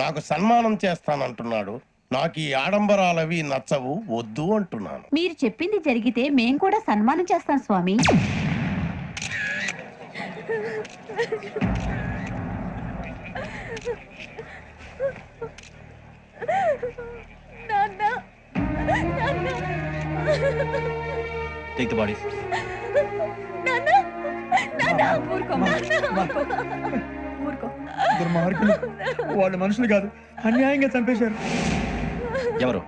నాకు సన్మానం చేస్తానంటున్నాడు. నాకు ఈ ఆడంబరాలవి నచ్చవు వద్దు అంటున్నాను. మీరు చెప్పింది జరిగితే మేం కూడా సన్మానం చేస్తాం స్వామి. టేక్ ద బాడీస్ దుర్మార్గులు వాళ్ళు మనుషులు కాదు. అన్యాయంగా చంపేశారు. ఎవరు?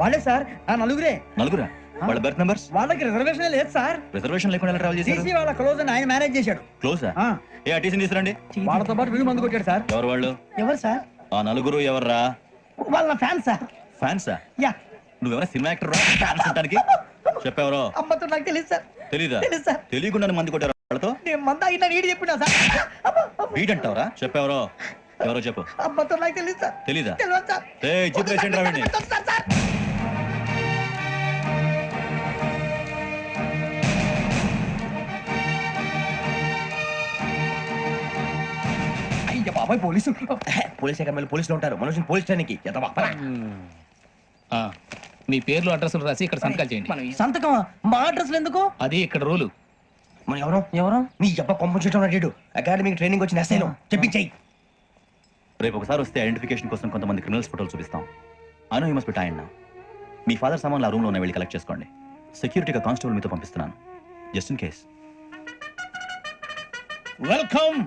వాళ్ళే సార్. ఆ నలుగురే. నలుగురా? వాళ్ళ బర్త్ నంబర్స్? వాళ్ళకి రిజర్వేషన్ లేదు సార్. రిజర్వేషన్ లేకుండా ట్రావెల్ చేశారు? టీసీ వాళ్ళ క్లోజ్ అని ఆయన మేనేజ్ చేశాడు. క్లోజా ఏ అటీసీని తీసుకురండి. వాళ్ళతో పాటు వీళ్ళు మందు కొట్టాడు సార్. ఎవరు వాళ్ళు? ఎవరు సార్? ఆ నలుగురు ఎవర్రా? వాళ్ళ ఫ్యాన్ సార్. ఫ్యాన్సా? యా. నువ్వెవరా సినిమా యాక్టర్ రా? ఫ్యాన్స్ అంటానికి చెప్పెవరో అమ్మతో నాకు తెలియదు సార్. తెలీదా? తెలీదు సార్. తెలియకుండా మంది కొట్టారు వాళ్ళతో? నేను మంద అయినా నీడి చెప్పినా సార్. అమ్మ, అమ్మ. బీట్ అంటావరా చెప్పెవరో? ఎవరో చెప్పు. అమ్మతో నాకు తెలియదు సార్. తెలీదా? తెలియదు సార్. ఏ బాబాయ్ పోలీసు. పోలీస్ అకాడమీలో పోలీసులు ఉంటారు. మనుషులు పోలీస్ ట్రైనింగ్ ఎదవా. ఆ, మీ పేర్లు అడ్రస్లు రాసి ఇక్కడ సంతకాలు చేయండి. సంతకమా? మా అడ్రస్లు ఎందుకు? అది ఇక్కడ రూలు. మనం ఎవరు? ఎవరు? నీ అబ్బ పంపించడం అడిగాడు అకాడమిక్ ట్రైనింగ్ వచ్చిన ఎస్ఐలో చెప్పించాయి. రేపు ఒకసారి వస్తే ఐడెంటిఫికేషన్ కోసం కొంతమంది క్రిమినల్స్ ఫోటోలు చూపిస్తాం. Anu you must be tired me father సామాన్లు ఆ రూమ్లో ఉన్న వెళ్ళి కలెక్ట్ చేసుకోండి. సెక్యూరిటీగా కానిస్టేబుల్ మీతో పంపిస్తున్నాను. Just in case. Welcome.